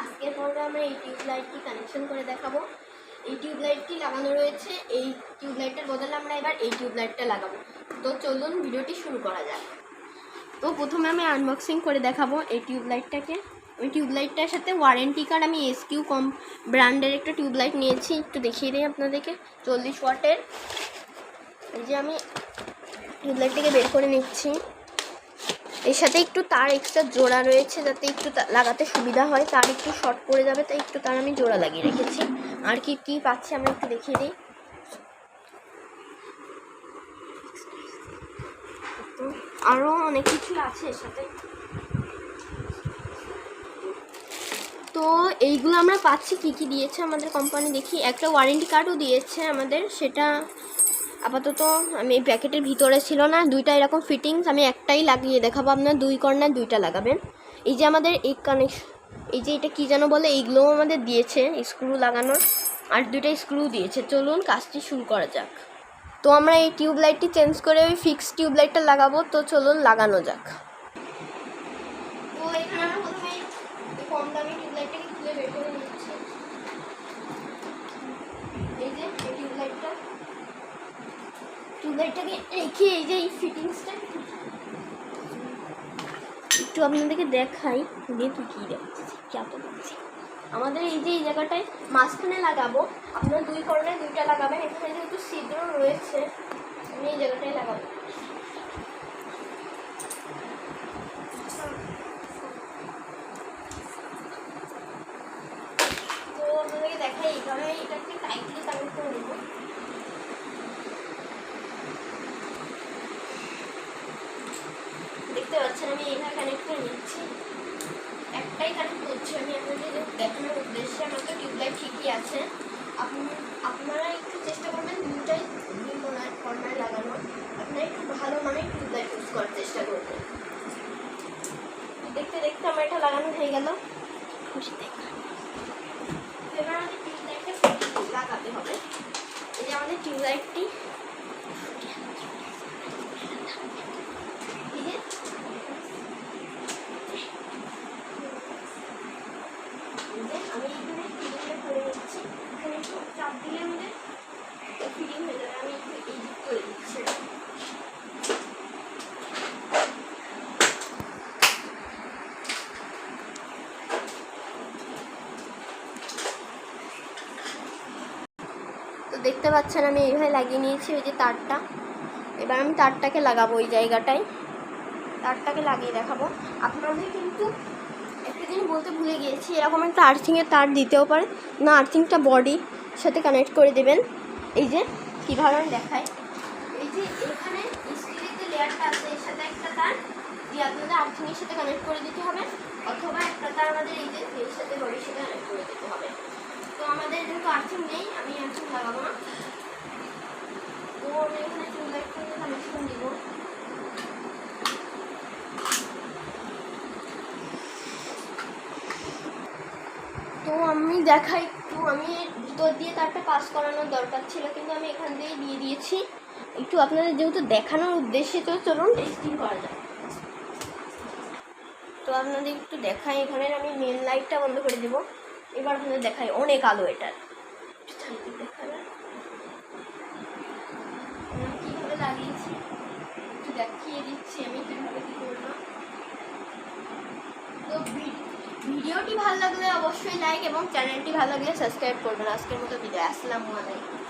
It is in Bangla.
আজকের পর্বে আমরা এই টিউবলাইটটি কানেকশন করে দেখাবো। এই টিউব লাইটটি লাগানো রয়েছে, এই টিউব লাইটটার বদলে আমরা এবার এই টিউব লাইটটা লাগাবো। তো চলুন ভিডিওটি শুরু করা যাক। তো প্রথমে আমি আনবক্সিং করে দেখাবো এই টিউব লাইটটাকে। ওই টিউবলাইটটার সাথে ওয়ারেন্টি কার্ড আমি এসকিউ কম ব্র্যান্ডের একটা টিউবলাইট নিয়েছি, একটু দেখিয়ে দিই আপনাদেরকে। চল্লিশ ওয়াটের। এই যে আমি টিউবলাইটটিকে বের করে নিচ্ছি। এর সাথে একটু তার এক্সট্রা জোড়া রয়েছে যাতে একটু লাগাতে সুবিধা হয়। তার একটু শর্ট পড়ে যাবে, তাই একটু তার আমি জোড়া লাগিয়ে রেখেছি। আর কি কি পাচ্ছি আমরা একটু দেখিয়ে দিই। আরও অনেক কিছু আছে এর সাথে। তো এইগুলো আমরা পাচ্ছি, কি কি দিয়েছে আমাদের কোম্পানি দেখি। একটা ওয়ারেন্টি কার্ডও দিয়েছে আমাদের, সেটা আপাতত আমি এই প্যাকেটের ভিতরে ছিল না। দুইটা এরকম ফিটিংস আমি একটাই লাগিয়ে দেখাবো আপনার। দুই কর্নার দুইটা লাগাবেন। এই যে আমাদের এই কানেকশন এই যে এটা কী যেন বলে, এইগুলোও আমাদের দিয়েছে স্ক্রু লাগানোর। আর দুইটা স্ক্রু দিয়েছে। চলুন কাজটি শুরু করা যাক। তো আমরা এই টিউবলাইটটি চেঞ্জ করে ওই ফিক্স টিউব লাইটটা লাগাবো। তো চলুন লাগানো যাক। তো এখানে আমরা প্রথমে এই কম দামি টিউব লাইটটাকে খুলে বের করে নিচ্ছি এই যে এই টিউব লাইটটা লাইটটাকে রেখে এই যে এই ফিটিংসটা একটু আপনাদেরকে দেখাই দিয়ে তুই কী দেখছিস দেখছি আমাদের এই যে এই জায়গাটায় মাঝখানে লাগাবো, আপনার দুই কর্নায় দুইটা লাগাবেন, এখানে যেহেতু ছিদ্র রয়েছে, আমি এই জায়গাটায় লাগাবো। তো আপনাদেরকে দেখাই এইভাবে এটাকে টাইটলি কানেক্ট করে নেব। দেখতে পাচ্ছেন আমি এইভাবে কানেক্ট করে নিচ্ছি। একটাই কানেক্ট করছি আমি আপনাদের দেখানোর উদ্দেশ্যে আমার তো টিউবলাইট ঠিকই আছে। আপনি, আপনারা একটু চেষ্টা করবেন দুটাই দুই কর্নার কর্নার লাগানো আপনারা একটু ভালো মানের টিউবলাইট ইউজ করার চেষ্টা করবেন। দেখতে দেখতে আমার এটা লাগানো হয়ে গেল। খুশি দেখা এবার আমাদের টিউবলাইটটা লাগাতে হবে। এই যে আমাদের টিউবলাইটটি এই যে এই যে আমি এখানে ফিটিংটা করে নিচ্ছি এখানে একটু চাপ দিলে আমাদের ফিটিং হয়ে যাবে আমি একটু এই দিক করে দিচ্ছি তো দেখতে পাচ্ছেন আমি এইভাবে লাগিয়ে নিয়েছি, ওই যে তারটা। এবার আমি তারটাকে লাগাবো ওই জায়গাটায়। তারটাকে লাগিয়ে দেখাবো। আপনাদের কিন্তু একটা জিনিস বলতে ভুলে গিয়েছি, এরকম একটা আর্থিংয়ের তার দিতেও পারে। না, আর্থিংটা বডি সাথে কানেক্ট করে দেবেন। এই যে কীভাবে আমি দেখাই। এই যে এখানে লেয়ারটা আছে, এর সাথে একটা তার। দিয়ে আপনাদের আর্থিংয়ের সাথে কানেক্ট করে দিতে হবে। অথবা একটা তার আমাদের এই যে এর সাথে বডির সাথে কানেক্ট করে দিতে হবে। তো আমাদের যেহেতু আর্থিং নেই, আমি আর্থিং লাগাবো না। এখানে তো আমি দেখাই একটু, আমি ভিতর দিয়ে তারটা পাস করানোর দরকার ছিল, কিন্তু আমি এখান দিয়ে দিয়ে দিয়েছি। একটু আপনাদের যেহেতু দেখানোর উদ্দেশ্যে, তো চলুন টেস্টিং করা যায় তো আপনাদের একটু দেখাই এখানে আমি মেন লাইটটা বন্ধ করে দেবো। এবার আপনাদের দেখাই, অনেক আলো এটার কীভাবে লাগিয়েছি দেখিয়ে দিচ্ছি আমি কীভাবে কী তো ভিডিওটি ভালো লাগলে অবশ্যই লাইক এবং চ্যানেলটি ভালো লাগলে সাবস্ক্রাইব করবেন। আজকের মতো ভিডিও আসসালামু আলাইকুম।